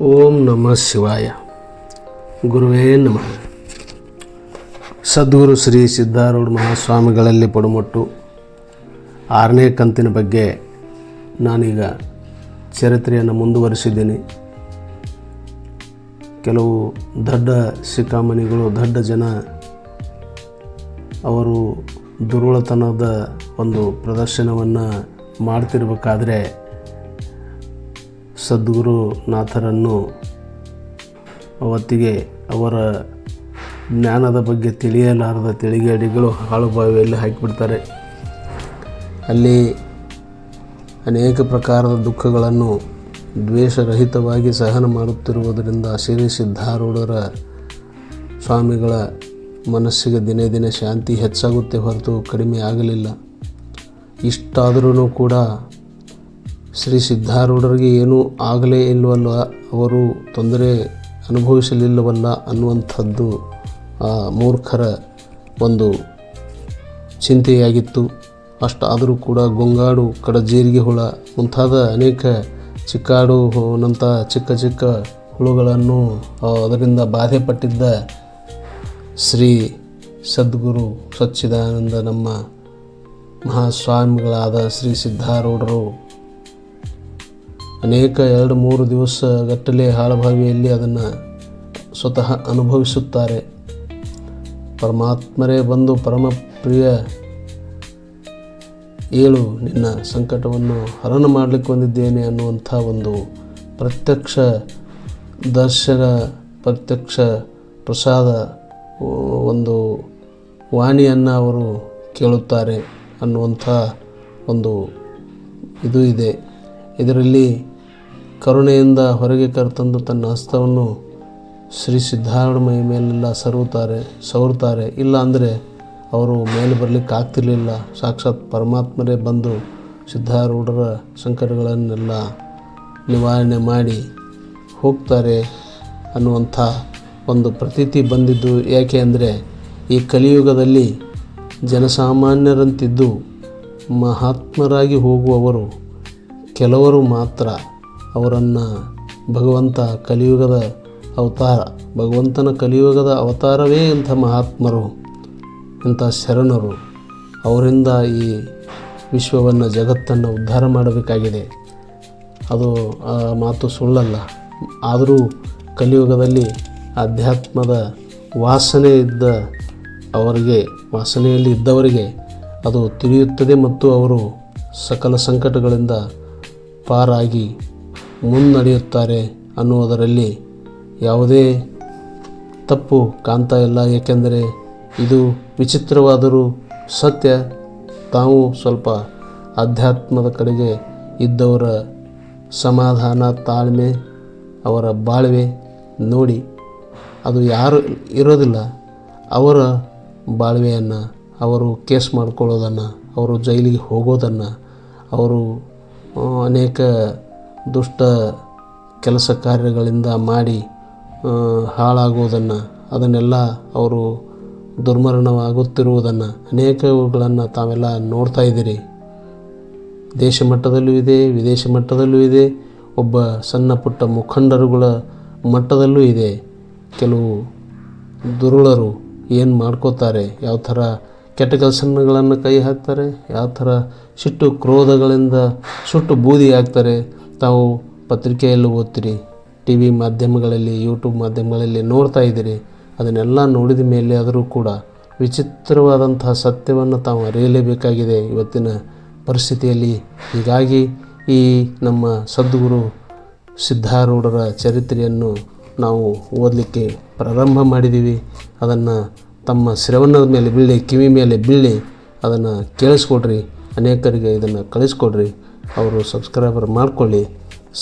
ಓಂ ನಮಃ ಶಿವಾಯ. ಗುರುವೇ ನಮಃ. ಸದ್ಗುರು ಶ್ರೀ ಸಿದ್ಧಾರೂಢ ಮಹಾಸ್ವಾಮಿಗಳಲ್ಲಿ ಪಡುಮಟ್ಟು ಆರನೇ ಕಂತಿನ ಬಗ್ಗೆ ನಾನೀಗ ಚರಿತ್ರೆಯನ್ನು ಮುಂದುವರಿಸಿದ್ದೀನಿ. ಕೆಲವು ದೊಡ್ಡ ಶಿಖಾಮಣಿಗಳು, ದೊಡ್ಡ ಜನ ಅವರು ದುರುಳತನದ ಒಂದು ಪ್ರದರ್ಶನವನ್ನು ಮಾಡ್ತಿರ್ಬೇಕಾದ್ರೆ ಸದ್ಗುರುನಾಥರನ್ನು ಅವತ್ತಿಗೆ ಅವರ ಜ್ಞಾನದ ಬಗ್ಗೆ ತಿಳಿಯಲಾರದ ತಿಳಿಗೇಡಿಗಳು ಹಾಳು ಬಾವಿಯಲ್ಲಿ ಹಾಕಿಬಿಡ್ತಾರೆ. ಅಲ್ಲಿ ಅನೇಕ ಪ್ರಕಾರದ ದುಃಖಗಳನ್ನು ದ್ವೇಷರಹಿತವಾಗಿ ಸಹನ ಮಾಡುತ್ತಿರುವುದರಿಂದ ಶ್ರೀ ಸಿದ್ಧಾರೂಢರ ಸ್ವಾಮಿಗಳ ಮನಸ್ಸಿಗೆ ದಿನೇ ದಿನೇ ಶಾಂತಿ ಹೆಚ್ಚಾಗುತ್ತೆ ಹೊರತು ಕಡಿಮೆ ಆಗಲಿಲ್ಲ. ಇಷ್ಟಾದರೂ ಕೂಡ ಶ್ರೀ ಸಿದ್ಧಾರೂಢರಿಗೆ ಏನೂ ಆಗಲೇ ಇಲ್ಲವಲ್ಲ, ಅವರು ತೊಂದರೆ ಅನುಭವಿಸಲಿಲ್ಲವಲ್ಲ ಅನ್ನುವಂಥದ್ದು ಆ ಮೂರ್ಖರ ಒಂದು ಚಿಂತೆಯಾಗಿತ್ತು. ಅಷ್ಟಾದರೂ ಕೂಡ ಗೊಂಗಾಡು ಕಡಜೀರಿಗೆ ಹುಳ, ಮುಂತಾದ ಅನೇಕ ಚಿಕ್ಕಾಡು ನಂಥ ಚಿಕ್ಕ ಚಿಕ್ಕ ಹುಳುಗಳನ್ನು ಅದರಿಂದ ಬಾಧೆ ಪಟ್ಟಿದ್ದ ಶ್ರೀ ಸದ್ಗುರು ಸಚ್ಚಿದಾನಂದ ನಮ್ಮ ಮಹಾಸ್ವಾಮಿಗಳಾದ ಶ್ರೀ ಸಿದ್ಧಾರೂಢರು ಅನೇಕ ಎರಡು ಮೂರು ದಿವಸ ಗಟ್ಟಲೆ ಹಾಳಭಾವಿಯಲ್ಲಿ ಅದನ್ನು ಸ್ವತಃ ಅನುಭವಿಸುತ್ತಾರೆ. ಪರಮಾತ್ಮರೇ ಬಂದು ಪರಮ ಪ್ರಿಯ ಏಳು, ನಿನ್ನ ಸಂಕಟವನ್ನು ಹರಣ ಮಾಡಲಿಕ್ಕೆ ಬಂದಿದ್ದೇನೆ ಅನ್ನುವಂಥ ಒಂದು ಪ್ರತ್ಯಕ್ಷ ದರ್ಶನ, ಪ್ರತ್ಯಕ್ಷ ಪ್ರಸಾದ ಒಂದು ವಾಣಿಯನ್ನು ಅವರು ಕೇಳುತ್ತಾರೆ ಅನ್ನುವಂಥ ಒಂದು ಇದು ಇದೆ. ಇದರಲ್ಲಿ ಕರುಣೆಯಿಂದ ಹೊರಗೆ ಕರೆತಂದು ತನ್ನ ಹಸ್ತವನ್ನು ಶ್ರೀ ಸಿದ್ಧಾರೂಢ ಮೈ ಮೇಲೆಲ್ಲ ಸರುತ್ತಾರೆ, ಸವರುತ್ತಾರೆ. ಇಲ್ಲ ಅಂದರೆ ಅವರು ಮೇಲೆ ಬರಲಿಕ್ಕೆ ಆಗ್ತಿರಲಿಲ್ಲ. ಸಾಕ್ಷಾತ್ ಪರಮಾತ್ಮರೇ ಬಂದು ಸಿದ್ಧಾರೂಢರ ಸಂಕಟಗಳನ್ನೆಲ್ಲ ನಿವಾರಣೆ ಮಾಡಿ ಹೋಗ್ತಾರೆ ಅನ್ನುವಂಥ ಒಂದು ಪ್ರತೀತಿ ಬಂದಿದ್ದು. ಯಾಕೆ ಅಂದರೆ ಈ ಕಲಿಯುಗದಲ್ಲಿ ಜನಸಾಮಾನ್ಯರಂತಿದ್ದು ಮಹಾತ್ಮರಾಗಿ ಹೋಗುವವರು ಕೆಲವರು ಮಾತ್ರ. ಅವರನ್ನು ಭಗವಂತ ಕಲಿಯುಗದ ಅವತಾರ, ಭಗವಂತನ ಕಲಿಯುಗದ ಅವತಾರವೇ ಇಂಥ ಮಹಾತ್ಮರು, ಇಂಥ ಶರಣರು. ಅವರಿಂದ ಈ ವಿಶ್ವವನ್ನು, ಜಗತ್ತನ್ನು ಉದ್ಧಾರ ಮಾಡಬೇಕಾಗಿದೆ. ಅದು ಆ ಮಾತು ಸುಳ್ಳಲ್ಲ. ಆದರೂ ಕಲಿಯುಗದಲ್ಲಿ ಆಧ್ಯಾತ್ಮದ ವಾಸನೆ ಇದ್ದ ಅವರಿಗೆ, ವಾಸನೆಯಲ್ಲಿ ಇದ್ದವರಿಗೆ ಅದು ತಿಳಿಯುತ್ತದೆ ಮತ್ತು ಅವರು ಸಕಲ ಸಂಕಟಗಳಿಂದ ಪಾರಾಗಿ ಮುನ್ನಡೆಯುತ್ತಾರೆ ಅನ್ನುವುದರಲ್ಲಿ ಯಾವುದೇ ತಪ್ಪು ಕಾಣ್ತಾ ಇಲ್ಲ. ಏಕೆಂದರೆ ಇದು ವಿಚಿತ್ರವಾದರೂ ಸತ್ಯ. ತಾವು ಸ್ವಲ್ಪ ಅಧ್ಯಾತ್ಮದ ಕಡೆಗೆ ಇದ್ದವರ ಸಮಾಧಾನ, ತಾಳ್ಮೆ, ಅವರ ಬಾಳ್ವೆ ನೋಡಿ, ಅದು ಯಾರು ಇರೋದಿಲ್ಲ. ಅವರ ಬಾಳ್ವೆಯನ್ನು, ಅವರು ಕೇಸ್ ಮಾಡ್ಕೊಳ್ಳೋದನ್ನು, ಅವರು ಜೈಲಿಗೆ ಹೋಗೋದನ್ನು, ಅವರು ಅನೇಕ ದುಷ್ಟ ಕೆಲಸ ಕಾರ್ಯಗಳಿಂದ ಮಾಡಿ ಹಾಳಾಗುವುದನ್ನು, ಅದನ್ನೆಲ್ಲ ಅವರು ದುರ್ಮರಣವಾಗುತ್ತಿರುವುದನ್ನು ಅನೇಕವುಗಳನ್ನು ತಾವೆಲ್ಲ ನೋಡ್ತಾ ಇದ್ದೀರಿ. ದೇಶ ಮಟ್ಟದಲ್ಲೂ ಇದೆ, ವಿದೇಶ ಮಟ್ಟದಲ್ಲೂ ಇದೆ, ಒಬ್ಬ ಸಣ್ಣ ಪುಟ್ಟ ಮುಖಂಡರುಗಳ ಮಟ್ಟದಲ್ಲೂ ಇದೆ. ಕೆಲವು ದುರುಳರು ಏನು ಮಾಡ್ಕೋತಾರೆ? ಯಾವ ಥರ ಕೆಟ್ಟ ಕೆಲಸಗಳನ್ನು ಕೈ ಹಾಕ್ತಾರೆ? ಯಾವ ಥರ ಸಿಟ್ಟು ಕ್ರೋಧಗಳಿಂದ ಸುಟ್ಟು ಬೂದಿ ಆಗ್ತಾರೆ ತಾವು ಪತ್ರಿಕೆಯಲ್ಲಿ ಓದ್ತೀರಿ ಟಿ ವಿ ಮಾಧ್ಯಮಗಳಲ್ಲಿ, ಯೂಟ್ಯೂಬ್ ಮಾಧ್ಯಮಗಳಲ್ಲಿ ನೋಡ್ತಾ ಇದ್ದೀರಿ, ಅದನ್ನೆಲ್ಲ ನೋಡಿದ ಮೇಲೆ ಆದರೂ ಕೂಡ ವಿಚಿತ್ರವಾದಂತಹ ಸತ್ಯವನ್ನು ತಾವು ಅರಿಯಲೇಬೇಕಾಗಿದೆ. ಇವತ್ತಿನ ಪರಿಸ್ಥಿತಿಯಲ್ಲಿ ಹೀಗಾಗಿ ಈ ನಮ್ಮ ಸದ್ಗುರು ಸಿದ್ಧಾರೂಢರ ಚರಿತ್ರೆಯನ್ನು ನಾವು ಓದಲಿಕ್ಕೆ ಪ್ರಾರಂಭ ಮಾಡಿದ್ದೀವಿ. ಅದನ್ನು ತಮ್ಮ ಶ್ರವಣದ ಮೇಲೆ ಬೀಳಿ, ಕಿವಿ ಮೇಲೆ ಬೀಳಿ ಅದನ್ನು ಕೇಳಿಸ್ಕೊಡ್ರಿ. ಅನೇಕರಿಗೆ ಇದನ್ನು ಕಳಿಸ್ಕೊಡ್ರಿ. ಅವರು ಸಬ್ಸ್ಕ್ರೈಬರ್ ಮಾಡಿಕೊಳ್ಳಿ.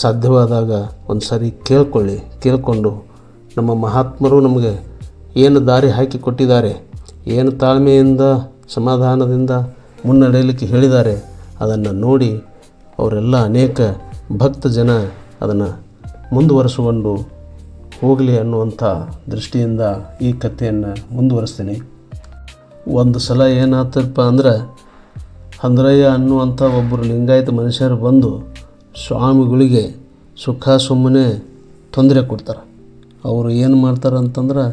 ಸಾಧ್ಯವಾದಾಗ ಒಂದು ಸಾರಿ ಕೇಳ್ಕೊಳ್ಳಿ. ಕೇಳಿಕೊಂಡು ನಮ್ಮ ಮಹಾತ್ಮರು ನಮಗೆ ಏನು ದಾರಿ ಹಾಕಿ ಕೊಟ್ಟಿದ್ದಾರೆ, ಏನು ತಾಳ್ಮೆಯಿಂದ, ಸಮಾಧಾನದಿಂದ ಮುನ್ನಡೆಯಲಿಕ್ಕೆ ಹೇಳಿದ್ದಾರೆ, ಅದನ್ನು ನೋಡಿ ಅವರೆಲ್ಲ ಅನೇಕ ಭಕ್ತ ಜನ ಅದನ್ನು ಮುಂದುವರೆಸಿಕೊಂಡು ಹೋಗಲಿ ಅನ್ನುವಂಥ ದೃಷ್ಟಿಯಿಂದ ಈ ಕಥೆಯನ್ನು ಮುಂದುವರಿಸ್ತೀನಿ. ಒಂದು ಸಲ ಏನಾಯ್ತಪ್ಪ ಅಂದ್ರೆ ಹಂದ್ರಯ್ಯ ಅನ್ನುವಂಥ ಒಬ್ಬರು ಲಿಂಗಾಯತ ಮನುಷ್ಯರು ಬಂದು ಸ್ವಾಮಿಗಳಿಗೆ ಸುಖ ಸುಮ್ಮನೆ ತೊಂದರೆ ಕೊಡ್ತಾರೆ. ಅವರು ಏನು ಮಾಡ್ತಾರೆ ಅಂತಂದ್ರೆ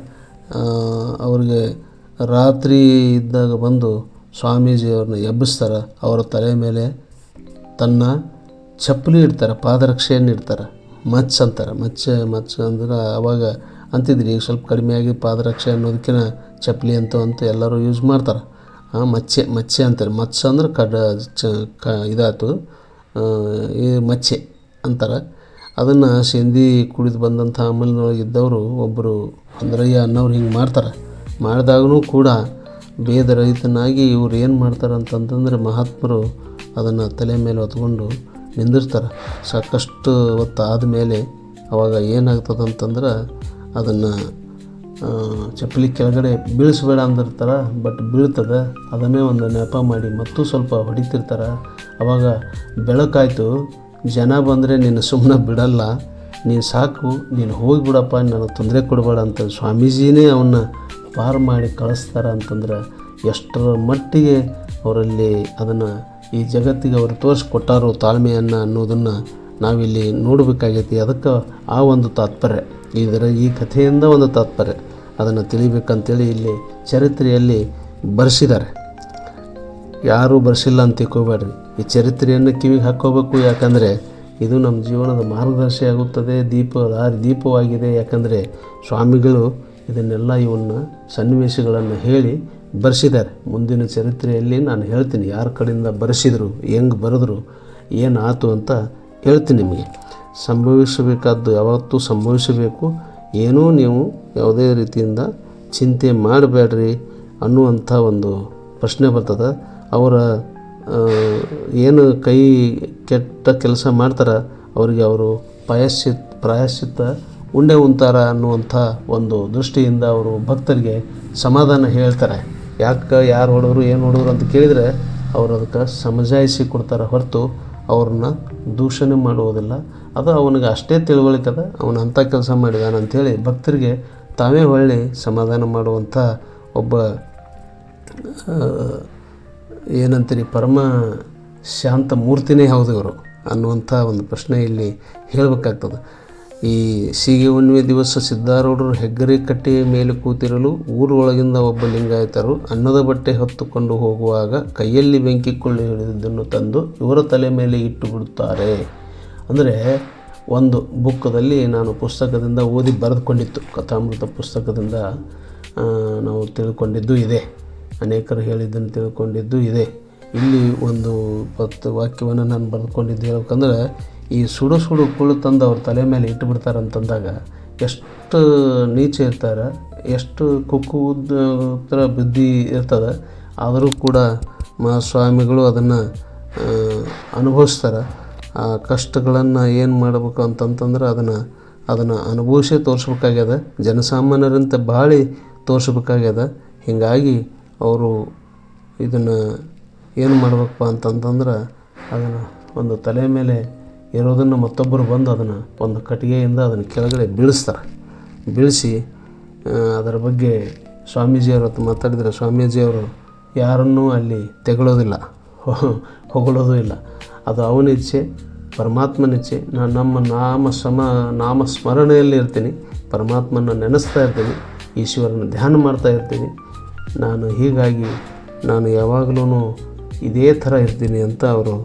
ಅವ್ರಿಗೆ ರಾತ್ರಿ ಇದ್ದಾಗ ಬಂದು ಸ್ವಾಮೀಜಿ ಅವ್ರನ್ನ ಎಬ್ಬಿಸ್ತಾರೆ. ಅವರ ತಲೆ ಮೇಲೆ ತನ್ನ ಚಪ್ಪಲಿ ಇಡ್ತಾರೆ, ಪಾದರಕ್ಷೆಯನ್ನು ಇಡ್ತಾರೆ. ಮಚ್ಚ ಅಂತಾರೆ. ಮಚ್ಚ ಮಚ್ಚ ಅಂದ್ರೆ ಅವಾಗ ಅಂತಿದ್ರಿ, ಈಗ ಸ್ವಲ್ಪ ಕಡಿಮೆ ಪಾದರಕ್ಷೆ ಅನ್ನೋದಕ್ಕಿಂತ ಚಪ್ಪಲಿ ಅಂತ ಅಂತ ಎಲ್ಲರೂ ಯೂಸ್ ಮಾಡ್ತಾರೆ. ಮಚ್ಚೆ ಮಚ್ಚೆ ಅಂತಾರೆ. ಮಚ್ಚ ಅಂದ್ರೆ ಕಡ, ಚ, ಕ, ಇದಾಯ್ತು. ಈ ಮಚ್ಚೆ ಅಂತಾರೆ. ಅದನ್ನು ಸಿಂಧಿ ಕುಡಿದು ಬಂದಂಥ ಅಮಲಿನೊಳಗೆ ಇದ್ದವರು ಒಬ್ಬರು ಅಂದ್ರಯ್ಯ ಅನ್ನೋರು ಹಿಂಗೆ ಮಾಡ್ತಾರೆ. ಮಾಡಿದಾಗೂ ಕೂಡ ಭೇದರಹಿತನಾಗಿ ಇವ್ರು ಏನು ಮಾಡ್ತಾರೆ ಅಂತಂತಂದ್ರೆ ಮಹಾತ್ಮರು ಅದನ್ನು ತಲೆ ಮೇಲೆ ಹೊತ್ಕೊಂಡು ನಿಂದಿರ್ತಾರೆ. ಸಾಕಷ್ಟು ಹೊತ್ತು ಆದಮೇಲೆ ಅವಾಗ ಏನಾಗ್ತದೆ ಅಂತಂದ್ರೆ ಅದನ್ನು ಚಪ್ಪಲಿ ಕೆಳಗಡೆ ಬೀಳಿಸ್ಬೇಡ ಅಂದಿರ್ತಾರೆ ಬಟ್ ಬೀಳ್ತದೆ. ಅದನ್ನೇ ಒಂದು ನೆಪ ಮಾಡಿ ಮತ್ತೂ ಸ್ವಲ್ಪ ಹೊಡಿತಿರ್ತಾರೆ. ಅವಾಗ ಬೆಳಕಾಯಿತು, ಜನ ಬಂದರೆ ನೀನು ಸುಮ್ಮನೆ ಬಿಡಲ್ಲ, ನೀನು ಸಾಕು, ನೀನು ಹೋಗಿಬಿಡಪ್ಪ ನನಗೆ ತೊಂದರೆ ಕೊಡಬೇಡ ಅಂತ ಸ್ವಾಮೀಜಿನೇ ಅವನ್ನ ಪಾರು ಮಾಡಿ ಕಳಿಸ್ತಾರೆ ಅಂತಂದ್ರೆ ಎಷ್ಟರ ಮಟ್ಟಿಗೆ ಅವರಲ್ಲಿ ಅದನ್ನು ಈ ಜಗತ್ತಿಗೆ ಅವರು ತೋರಿಸ್ಕೊಟ್ಟಾರೋ ತಾಳ್ಮೆಯನ್ನು ಅನ್ನೋದನ್ನು ನಾವಿಲ್ಲಿ ನೋಡಬೇಕಾಗೈತಿ. ಅದಕ್ಕೆ ಆ ಒಂದು ತಾತ್ಪರ್ಯ. ಇದರ ಈ ಕಥೆಯಿಂದ ಒಂದು ತಾತ್ಪರ್ಯ. ಅದನ್ನು ತಿಳಿಬೇಕಂತೇಳಿ ಇಲ್ಲಿ ಚರಿತ್ರೆಯಲ್ಲಿ ಬರೆಸಿದ್ದಾರೆ. ಯಾರೂ ಬರೆಸಿಲ್ಲ ಅಂತ ತಿಳ್ಕೋಬೇಡ್ರಿ. ಈ ಚರಿತ್ರೆಯನ್ನು ಕಿವಿಗೆ ಹಾಕ್ಕೋಬೇಕು, ಯಾಕಂದರೆ ಇದು ನಮ್ಮ ಜೀವನದ ಮಾರ್ಗದರ್ಶಿ ಆಗುತ್ತದೆ, ದೀಪ ದೀಪವಾಗಿದೆ. ಯಾಕಂದರೆ ಸ್ವಾಮಿಗಳು ಇದನ್ನೆಲ್ಲ ಇವನ್ನ ಸನ್ನಿವೇಶಗಳನ್ನು ಹೇಳಿ ಬರೆಸಿದ್ದಾರೆ. ಮುಂದಿನ ಚರಿತ್ರೆಯಲ್ಲಿ ನಾನು ಹೇಳ್ತೀನಿ, ಯಾರ ಕಡೆಯಿಂದ ಬರೆಸಿದ್ರು, ಹೆಂಗೆ ಬರೆದ್ರು ಏನು ಆತು ಅಂತ ಹೇಳ್ತೀನಿ ನಿಮಗೆ. ಸಂಭವಿಸಬೇಕಾದ್ದು, ಯಾವತ್ತೂ ಸಂಭವಿಸಬೇಕು. ಏನೂ ನೀವು ಯಾವುದೇ ರೀತಿಯಿಂದ ಚಿಂತೆ ಮಾಡಬೇಡ್ರಿ ಅನ್ನುವಂಥ ಒಂದು ಪ್ರಶ್ನೆ ಬರ್ತದೆ. ಅವರ ಏನು ಕೈ ಕೆಟ್ಟ ಕೆಲಸ ಮಾಡ್ತಾರೆ, ಅವರಿಗೆ ಅವರು ಪ್ರಾಯಶ್ಚಿತ್, ಪ್ರಾಯಶ್ಚಿತ್ತ ಉಂಡೆ ಉಂತಾರ ಅನ್ನುವಂಥ ಒಂದು ದೃಷ್ಟಿಯಿಂದ ಅವರು ಭಕ್ತರಿಗೆ ಸಮಾಧಾನ ಹೇಳ್ತಾರೆ. ಯಾಕೆ, ಯಾರು ಹೊಡೆದ್ರು ಏನು ಹೊಡೆದ್ರು ಅಂತ ಕೇಳಿದರೆ, ಅವರು ಅದಕ್ಕೆ ಸಮಜಾಯಿಸಿ ಕೊಡ್ತಾರೆ ಹೊರತು ಅವ್ರನ್ನ ದೂಷಣೆ ಮಾಡುವುದಿಲ್ಲ. ಅದು ಅವನಿಗೆ ಅಷ್ಟೇ ತಿಳುವಳಿಕೆ ಅವನು ಅಂಥ ಕೆಲಸ ಮಾಡಿದಾನ ಅಂಥೇಳಿ ಭಕ್ತರಿಗೆ ತಾವೇ ಹೊಳ್ಳಿ ಸಮಾಧಾನ ಮಾಡುವಂಥ ಒಬ್ಬ ಏನಂತೀರಿ, ಪರಮ ಶಾಂತ ಮೂರ್ತಿನೇ ಹೌದು ಇವರು ಅನ್ನುವಂಥ ಒಂದು ಪ್ರಶ್ನೆ ಇಲ್ಲಿ ಹೇಳಬೇಕಾಗ್ತದೆ. ಈ ಸೀಗೆ ಹುಣ್ಣಿಮೆ ದಿವಸ ಸಿದ್ಧಾರೂಢರು ಹೆಗ್ಗರೆ ಕಟ್ಟೆಯ ಮೇಲೆ ಕೂತಿರಲು ಊರೊಳಗಿಂದ ಒಬ್ಬ ಲಿಂಗಾಯತರು ಅನ್ನದ ಬಟ್ಟೆ ಹೊತ್ತುಕೊಂಡು ಹೋಗುವಾಗ ಕೈಯಲ್ಲಿ ಬೆಂಕಿ ಕೊಳ್ಳಿ ಹಿಡಿದಿದ್ದನ್ನು ತಂದು ಇವರ ತಲೆ ಮೇಲೆ ಇಟ್ಟು ಬಿಡುತ್ತಾರೆ. ಅಂದರೆ ಒಂದು ಬುಕ್ಕದಲ್ಲಿ ನಾನು ಪುಸ್ತಕದಿಂದ ಓದಿ ಬರೆದುಕೊಂಡಿತ್ತು. ಕಥಾಮೃತ ಪುಸ್ತಕದಿಂದ ನಾವು ತಿಳ್ಕೊಂಡಿದ್ದು ಇದೆ. ಅನೇಕರು ಹೇಳಿದ್ದನ್ನು ತಿಳ್ಕೊಂಡಿದ್ದು ಇದೆ. ಇಲ್ಲಿ ಒಂದು ಪತ್ತು ವಾಕ್ಯವನ್ನು ನಾನು ಬರೆದುಕೊಂಡಿದ್ದು ಹೇಳ್ಬೇಕಂದ್ರೆ ಈ ಸುಡು ಸುಡು ಕುಳು ತಂದು ಅವ್ರ ತಲೆ ಮೇಲೆ ಇಟ್ಟು ಬಿಡ್ತಾರೆ ಅಂತಂದಾಗ ಎಷ್ಟು ನೀಚೆ ಇರ್ತಾರೆ, ಎಷ್ಟು ಕುಕ್ಕು ಥರ ಬುದ್ಧಿ ಇರ್ತದೆ, ಆದರೂ ಕೂಡ ಮಹಾಸ್ವಾಮಿಗಳು ಅದನ್ನು ಅನುಭವಿಸ್ತಾರೆ. ಆ ಕಷ್ಟಗಳನ್ನು ಏನು ಮಾಡಬೇಕು ಅಂತಂತಂದ್ರೆ ಅದನ್ನು ಅದನ್ನು ಅನುಭವಿಸೇ ತೋರಿಸ್ಬೇಕಾಗ್ಯದ. ಜನಸಾಮಾನ್ಯರಂತ ಬಾಳಿ ತೋರಿಸ್ಬೇಕಾಗ್ಯದ. ಹೀಗಾಗಿ ಅವರು ಇದನ್ನು ಏನು ಮಾಡಬೇಕಪ್ಪ ಅಂತಂತಂದ್ರೆ ಅದನ್ನು ಒಂದು ತಲೆ ಮೇಲೆ ಇರೋದನ್ನು ಮತ್ತೊಬ್ಬರು ಬಂದು ಅದನ್ನು ಒಂದು ಕಟ್ಟಿಗೆಯಿಂದ ಅದನ್ನು ಕೆಳಗಡೆ ಬೀಳಿಸ್ತಾರೆ. ಬೀಳಿಸಿ ಅದರ ಬಗ್ಗೆ ಸ್ವಾಮೀಜಿಯವರು ಹತ್ರ ಮಾತಾಡಿದರೆ ಸ್ವಾಮೀಜಿಯವರು ಯಾರನ್ನೂ ಅಲ್ಲಿ ತೆಗಳೋದಿಲ್ಲ ಹೊಗಳೋದು ಇಲ್ಲ. ಅದು ಅವನ ಇಚ್ಛೆ, ಪರಮಾತ್ಮನ ಇಚ್ಛೆ. ನಾನು ನಮ್ಮ ನಾಮ ಸಮ, ನಾಮ ಸ್ಮರಣೆಯಲ್ಲಿ ಇರ್ತೀನಿ, ಪರಮಾತ್ಮನ ನೆನೆಸ್ತಾ ಇರ್ತೀನಿ, ಈಶ್ವರನ ಧ್ಯಾನ ಮಾಡ್ತಾ ಇರ್ತೀನಿ. ನಾನು ಹೀಗಾಗಿ, ನಾನು ಯಾವಾಗಲೂ ಇದೇ ಥರ ಇರ್ತೀನಿ ಅಂತ ಅವರು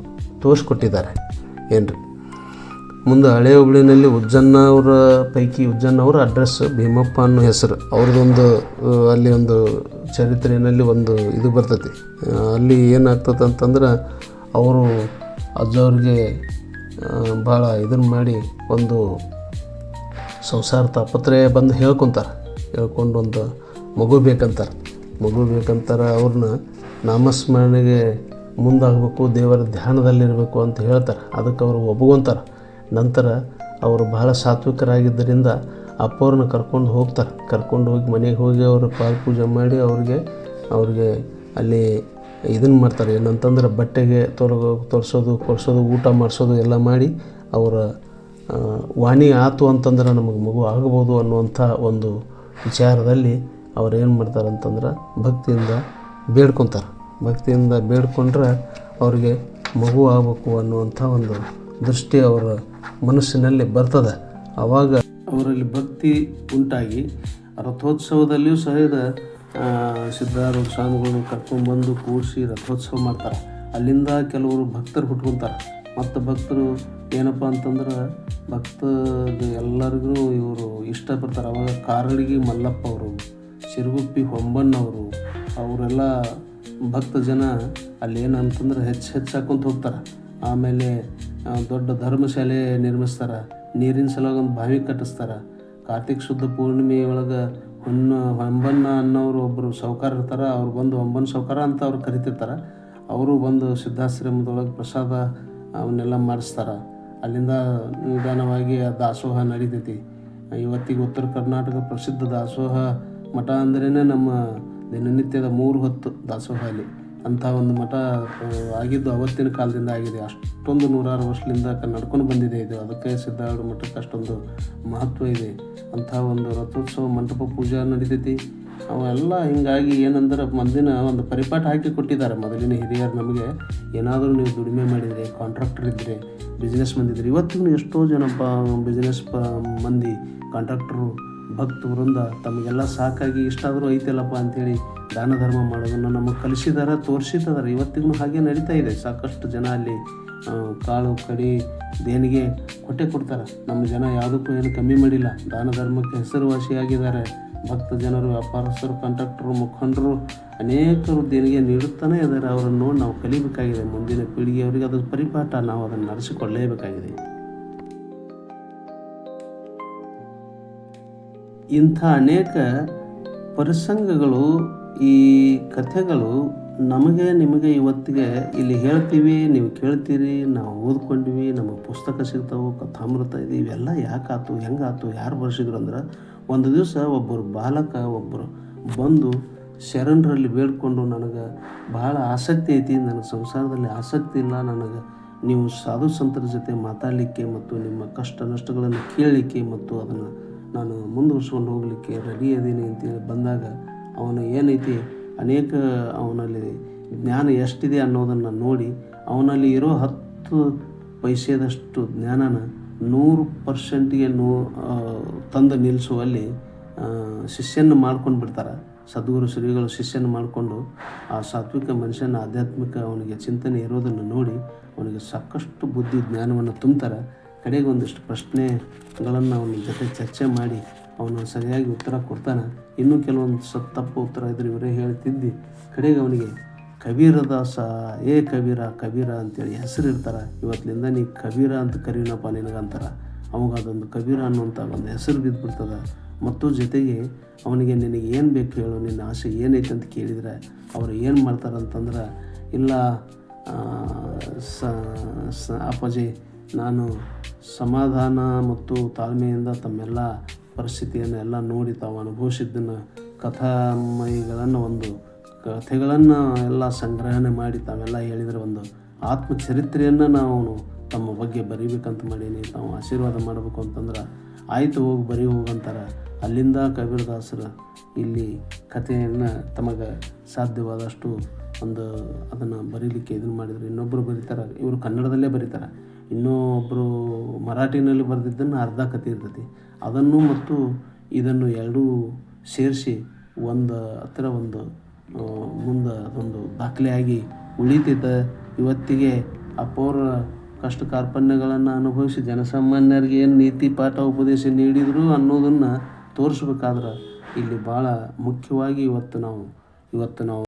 ತೋರಿಸ್ಕೊಟ್ಟಿದ್ದಾರೆ. ಏನ್ರಿ? ಮುಂದೆ ಹಳೆ ಹುಬ್ಳಿನಲ್ಲಿ ಉಜ್ಜನ್ನ ಅವರ ಪೈಕಿ ಉಜ್ಜನ್ನ ಅವರ ಅಡ್ರೆಸ್ ಭೀಮಪ್ಪ ಅನ್ನೋ ಹೆಸರು. ಅವ್ರದ್ದೊಂದು ಅಲ್ಲಿ ಒಂದು ಚರಿತ್ರೆಯಲ್ಲಿ ಒಂದು ಇದು ಬರ್ತೈತಿ. ಅಲ್ಲಿ ಏನಾಗ್ತದೆ ಅಂತಂದ್ರೆ ಅವರು ಅಜ್ಜವ್ರಿಗೆ ಭಾಳ ಇದನ್ನು ಮಾಡಿ ಒಂದು ಸಂಸಾರ ತಾಪತ್ರೆ ಬಂದು ಹೇಳ್ಕೊತಾರೆ. ಹೇಳ್ಕೊಂಡು ಒಂದು ಮಗು ಬೇಕಂತಾರೆ. ಮಗು ಬೇಕಂತಾರೆ ಅವ್ರನ್ನ ನಾಮಸ್ಮರಣೆಗೆ ಮುಂದಾಗಬೇಕು, ದೇವರ ಧ್ಯಾನದಲ್ಲಿರಬೇಕು ಅಂತ ಹೇಳ್ತಾರೆ. ಅದಕ್ಕೆ ಅವರು ಒಪ್ಕೊಂತಾರೆ. ನಂತರ ಅವರು ಬಹಳ ಸಾತ್ವಿಕರಾಗಿದ್ದರಿಂದ ಅಪ್ಪವ್ರನ್ನ ಕರ್ಕೊಂಡು ಹೋಗ್ತಾರೆ. ಕರ್ಕೊಂಡು ಹೋಗಿ ಮನೆಗೆ ಹೋಗಿ ಅವರು ಪಾಲ್ ಪೂಜೆ ಮಾಡಿ ಅವ್ರಿಗೆ ಅವ್ರಿಗೆ ಅಲ್ಲಿ ಇದನ್ನು ಮಾಡ್ತಾರೆ. ಏನಂತಂದ್ರೆ ಬಟ್ಟೆಗೆ ತೊಲಗೋ ತೊರ್ಸೋದು ಕೊಡಿಸೋದು, ಊಟ ಮಾಡಿಸೋದು ಎಲ್ಲ ಮಾಡಿ ಅವರ ವಾಣಿ ಆತು ಅಂತಂದ್ರೆ ನಮಗೆ ಮಗು ಆಗ್ಬೋದು ಅನ್ನುವಂಥ ಒಂದು ವಿಚಾರದಲ್ಲಿ ಅವ್ರು ಏನು ಮಾಡ್ತಾರೆ ಅಂತಂದ್ರೆ ಭಕ್ತಿಯಿಂದ ಬೇಡ್ಕೊತಾರೆ. ಭಕ್ತಿಯಿಂದ ಬೇಡ್ಕೊಂಡ್ರೆ ಅವ್ರಿಗೆ ಮಗು ಆಗಬೇಕು ಅನ್ನುವಂಥ ಒಂದು ದೃಷ್ಟಿ ಅವರ ಮನಸ್ಸಿನಲ್ಲಿ ಬರ್ತದೆ. ಆವಾಗ ಅವರಲ್ಲಿ ಭಕ್ತಿ ಉಂಟಾಗಿ ರಥೋತ್ಸವದಲ್ಲಿಯೂ ಸಹಿತ ಸಿದ್ಧಾರೂಢ ಸ್ವಾಮಿಗಳನ್ನು ಕರ್ಕೊಂಡ್ಬಂದು ಕೂಡಿಸಿ ರಥೋತ್ಸವ ಮಾಡ್ತಾರೆ. ಅಲ್ಲಿಂದ ಕೆಲವರು ಭಕ್ತರು ಹುಟ್ಕೊಂತಾರೆ. ಮತ್ತು ಭಕ್ತರು ಏನಪ್ಪ ಅಂತಂದ್ರೆ ಭಕ್ತ ಎಲ್ಲರಿಗೂ ಇವರು ಇಷ್ಟಪಡ್ತಾರೆ ಅವಾಗ ಕಾರಡಿಗಿ ಮಲ್ಲಪ್ಪ ಅವರು, ಸಿರುಗುಪ್ಪಿ ಹೊಂಬಣ್ಣವರು ಅವರೆಲ್ಲ ಭಕ್ತ ಜನ ಅಲ್ಲಿ ಏನಂತಂದ್ರೆ ಹೆಚ್ಚು ಹೆಚ್ಚು ಹಾಕೊಂತ ಹೋಗ್ತಾರೆ. ಆಮೇಲೆ ದೊಡ್ಡ ಧರ್ಮಶಾಲೆ ನಿರ್ಮಿಸ್ತಾರೆ. ನೀರಿನ ಸಲುವಾಗಿ ಒಂದು ಬಾವಿ ಕಟ್ಟಿಸ್ತಾರೆ. ಕಾರ್ತಿಕ್ ಶುದ್ಧ ಪೂರ್ಣಿಮೆ ಒಳಗೆ ಹೊನ್ನ, ಹೊಂಬಣ್ಣ ಅನ್ನೋರು ಒಬ್ಬರು ಸಾವ್ಕಾರ ಇರ್ತಾರೆ. ಅವ್ರು ಬಂದು ಹೊಂಬನ್ ಸಾವ್ಕಾರ ಅಂತ ಅವ್ರು ಕರಿತಿರ್ತಾರೆ. ಅವರು ಬಂದು ಸಿದ್ಧಾಶ್ರಮದೊಳಗೆ ಪ್ರಸಾದ ಅವನ್ನೆಲ್ಲ ಮಾಡಿಸ್ತಾರೆ. ಅಲ್ಲಿಂದ ನಿಧಾನವಾಗಿ ಆ ದಾಸೋಹ ನಡೀತೈತಿ. ಇವತ್ತಿಗೆ ಉತ್ತರ ಕರ್ನಾಟಕ ಪ್ರಸಿದ್ಧ ದಾಸೋಹ ಮಠ ಅಂದ್ರೇ ನಮ್ಮ ದಿನನಿತ್ಯದ ಮೂರು ಹೊತ್ತು ದಾಸೋಹ ಅಲ್ಲಿ. ಅಂಥ ಒಂದು ಮಠ ಆಗಿದ್ದು ಅವತ್ತಿನ ಕಾಲದಿಂದ ಆಗಿದೆ. ಅಷ್ಟೊಂದು ನೂರಾರು ವರ್ಷದಿಂದ ನಡ್ಕೊಂಡು ಬಂದಿದೆ ಇದು. ಅದಕ್ಕೆ ಸಿದ್ಧಾರೂಢ ಮಠಕ್ಕೆ ಅಷ್ಟೊಂದು ಮಹತ್ವ ಇದೆ. ಅಂಥ ಒಂದು ರಥೋತ್ಸವ ಮಂಟಪ ಪೂಜಾ ನಡೀತೈತಿ. ಅವೆಲ್ಲ ಹಿಂಗಾಗಿ ಏನಂದ್ರೆ ಮಂದಿನ ಒಂದು ಪರಿಪಾಠ ಹಾಕಿ ಕೊಟ್ಟಿದ್ದಾರೆ. ಮೊದಲಿನ ಹಿರಿಯರು ನಮಗೆ, ಏನಾದರೂ ನೀವು ದುಡಿಮೆ ಮಾಡಿದರೆ ಕಾಂಟ್ರಾಕ್ಟರ್ ಇದ್ದರೆ ಬಿಸ್ನೆಸ್ ಮಂದಿದ್ರೆ, ಇವತ್ತಿಗೂ ಎಷ್ಟೋ ಜನ ಬಿಸ್ನೆಸ್ ಮಂದಿ ಕಾಂಟ್ರಾಕ್ಟ್ರು ಭಕ್ತ ವೃಂದ ತಮಗೆಲ್ಲ ಸಾಕಾಗಿ ಇಷ್ಟಾದರೂ ಐತಲ್ಲಪ್ಪ ಅಂಥೇಳಿ ದಾನ ಧರ್ಮ ಮಾಡೋದನ್ನು ನಮಗೆ ಕಲಿಸಿದಾರ ತೋರಿಸಿದಾರೆ ಇವತ್ತಿಗೂ ಹಾಗೆ ನಡೀತಾ ಇದೆ. ಸಾಕಷ್ಟು ಜನ ಅಲ್ಲಿ ಕಾಳು, ಕಡಿ, ದೇಣಿಗೆ ಕೊಟ್ಟೆ ಕೊಡ್ತಾರೆ. ನಮ್ಮ ಜನ ಯಾವುದಕ್ಕೂ ಏನು ಕಮ್ಮಿ ಮಾಡಿಲ್ಲ. ದಾನ ಧರ್ಮಕ್ಕೆ ಹೆಸರುವಾಸಿಯಾಗಿದ್ದಾರೆ. ಭಕ್ತ ಜನರು, ವ್ಯಾಪಾರಸ್ಥರು ಕಾಂಟ್ರಾಕ್ಟರು ಮುಖಂಡರು ಅನೇಕರು ದೇಣಿಗೆ ನೀಡುತ್ತಾನೆ ಇದ್ದಾರೆ. ಅವರನ್ನು ನಾವು ಕಲಿಬೇಕಾಗಿದೆ. ಮುಂದಿನ ಪೀಳಿಗೆಯವರಿಗೆ ಅದರ ಪರಿಪಾಠ ನಾವು ಅದನ್ನು ನಡೆಸಿಕೊಳ್ಳಲೇಬೇಕಾಗಿದೆ ಇಂಥ ಅನೇಕ ಪ್ರಸಂಗಗಳು, ಈ ಕಥೆಗಳು ನಮಗೆ ನಿಮಗೆ ಇವತ್ತಿಗೆ ಇಲ್ಲಿ ಹೇಳ್ತೀವಿ, ನೀವು ಕೇಳ್ತೀರಿ, ನಾವು ಓದ್ಕೊಂಡ್ವಿ ನಮಗೆ ಪುಸ್ತಕ ಸಿಗ್ತಾವೆ, ಕಥಾಮೃತ ಇದೆ, ಇವೆಲ್ಲ ಯಾಕಾತು, ಹೆಂಗಾತು, ಯಾರು ಬರ್ಸಿದ್ರು ಅಂದ್ರೆ ಒಂದು ದಿವಸ ಒಬ್ಬರು ಬಾಲಕ, ಒಬ್ಬರು ಬಂದು ಶರಣರಲ್ಲಿ ಬೇಡ್ಕೊಂಡು ನನಗೆ ಬಹಳ ಆಸಕ್ತಿ ಐತಿ, ನನಗೆ ಸಂಸಾರದಲ್ಲಿ ಆಸಕ್ತಿ ಇಲ್ಲ, ನನಗೆ ನೀವು ಸಾಧು ಸಂತರ ಜೊತೆ ಮಾತಾಡಲಿಕ್ಕೆ ಮತ್ತು ನಿಮ್ಮ ಕಷ್ಟ ನಷ್ಟಗಳನ್ನು ಕೇಳಲಿಕ್ಕೆ ಮತ್ತು ಅದನ್ನು ನಾನು ಮುಂದುವರ್ಸ್ಕೊಂಡು ಹೋಗಲಿಕ್ಕೆ ರೆಡಿ ಅದೀನಿ ಅಂತೇಳಿ ಬಂದಾಗ ಅವನು ಏನೈತಿ, ಅನೇಕ ಅವನಲ್ಲಿ ಜ್ಞಾನ ಎಷ್ಟಿದೆ ಅನ್ನೋದನ್ನು ನೋಡಿ ಅವನಲ್ಲಿ ಇರೋ ಹತ್ತು ಪೈಸೆದಷ್ಟು ಜ್ಞಾನನ ನೂರು ಪರ್ಸೆಂಟಿಗೆ ನೂ ತಂದು ನಿಲ್ಲಿಸುವಲ್ಲಿ ಶಿಷ್ಯನ ಮಾಡ್ಕೊಂಡು ಬಿಡ್ತಾರೆ. ಸದ್ಗುರು, ಶ್ರೀಗಳು ಶಿಷ್ಯನ ಮಾಡಿಕೊಂಡು ಆ ಸಾತ್ವಿಕ ಮನುಷ್ಯನ ಆಧ್ಯಾತ್ಮಿಕ ಅವನಿಗೆ ಚಿಂತನೆ ಇರೋದನ್ನು ನೋಡಿ ಅವನಿಗೆ ಸಾಕಷ್ಟು ಬುದ್ಧಿ ಜ್ಞಾನವನ್ನು ತುಂಬ್ತಾರೆ. ಕಡೆಗೆ ಒಂದಿಷ್ಟು ಪ್ರಶ್ನೆಗಳನ್ನು ಅವನ ಜೊತೆ ಚರ್ಚೆ ಮಾಡಿ ಅವನು ಸರಿಯಾಗಿ ಉತ್ತರ ಕೊಡ್ತಾನೆ. ಇನ್ನೂ ಕೆಲವೊಂದು ಸ ತಪ್ಪು ಉತ್ತರ ಇದ್ರೆ ಇವರೇ ಹೇಳ್ತಿದ್ದಿ. ಕಡೆಗೆ ಅವನಿಗೆ, ಕಬೀರದಾಸ, ಏ ಕಬೀರ ಕಬೀರ ಅಂತೇಳಿ ಹೆಸರು ಇರ್ತಾರೆ ಇವತ್ತಿನಿಂದ ನೀ ಕಬೀರ ಅಂತ ಕರೀನಪ್ಪ ನಿನಗಂತಾರೆ. ಅವಾಗ ಅದೊಂದು ಕಬೀರ ಅನ್ನುವಂಥ ಒಂದು ಹೆಸರು ಬಿದ್ದುಬಿಡ್ತದೆ ಮತ್ತು ಜೊತೆಗೆ ಅವನಿಗೆ, ನಿನಗೆ ಏನು ಬೇಕು ಹೇಳು, ನಿನ್ನ ಆಸೆ ಏನೈತೆ ಅಂತ ಕೇಳಿದರೆ ಅವರು ಏನು ಮಾಡ್ತಾರೆ ಅಂತಂದ್ರೆ ಇಲ್ಲ ಸ ಸ, ಅಪ್ಪಾಜಿ, ನಾನು ಸಮಾಧಾನ ಮತ್ತು ತಾಳ್ಮೆಯಿಂದ ತಮ್ಮೆಲ್ಲ ಪರಿಸ್ಥಿತಿಯನ್ನು ಎಲ್ಲ ನೋಡಿ ತಾವು ಅನುಭವಿಸಿದ್ದನ್ನು ಕಥಾಮಯಿಗಳನ್ನು ಒಂದು ಕಥೆಗಳನ್ನು ಎಲ್ಲ ಸಂಗ್ರಹಣೆ ಮಾಡಿ ತಾವೆಲ್ಲ ಹೇಳಿದರೆ ಒಂದು ಆತ್ಮಚರಿತ್ರೆಯನ್ನು ನಾವು ತಮ್ಮ ಬಗ್ಗೆ ಬರೀಬೇಕಂತ ಮಾಡೀನಿ, ತಾವು ಆಶೀರ್ವಾದ ಮಾಡಬೇಕು ಅಂತಂದ್ರೆ ಆಯಿತು ಹೋಗಿ, ಬರೀ ಹೋಗಂತಾರೆ ಅಲ್ಲಿಂದ ಕಬೀರದಾಸರು ಇಲ್ಲಿ ಕಥೆಯನ್ನು ತಮಗೆ ಸಾಧ್ಯವಾದಷ್ಟು ಒಂದು ಅದನ್ನು ಬರೀಲಿಕ್ಕೆ ಇದನ್ನು ಮಾಡಿದರೆ. ಇನ್ನೊಬ್ಬರು ಬರೀತಾರೆ, ಇವರು ಕನ್ನಡದಲ್ಲೇ ಬರೀತಾರೆ. ಇನ್ನೊಬ್ಬರು ಮರಾಠಿನಲ್ಲಿ ಬರೆದಿದ್ದನ್ನು ಅರ್ಧ ಕಥೆ ಇರ್ತೈತಿ. ಅದನ್ನು ಮತ್ತು ಇದನ್ನು ಎರಡೂ ಸೇರಿಸಿ ಒಂದು ಹತ್ರ ಒಂದು ಮುಂದೆ ಅದೊಂದು ದಾಖಲೆಯಾಗಿ ಉಳಿತೈತೆ ಇವತ್ತಿಗೆ ಅಪೌರ ಕಷ್ಟ ಕಾರ್ಪಣ್ಯಗಳನ್ನು ಅನುಭವಿಸಿ ಜನಸಾಮಾನ್ಯರಿಗೆ ಏನು ನೀತಿ ಪಾಠ ಉಪದೇಶ ನೀಡಿದರು ಅನ್ನೋದನ್ನು ತೋರಿಸ್ಬೇಕಾದ್ರೆ ಇಲ್ಲಿ ಭಾಳ ಮುಖ್ಯವಾಗಿ ಇವತ್ತು ನಾವು ಇವತ್ತು ನಾವು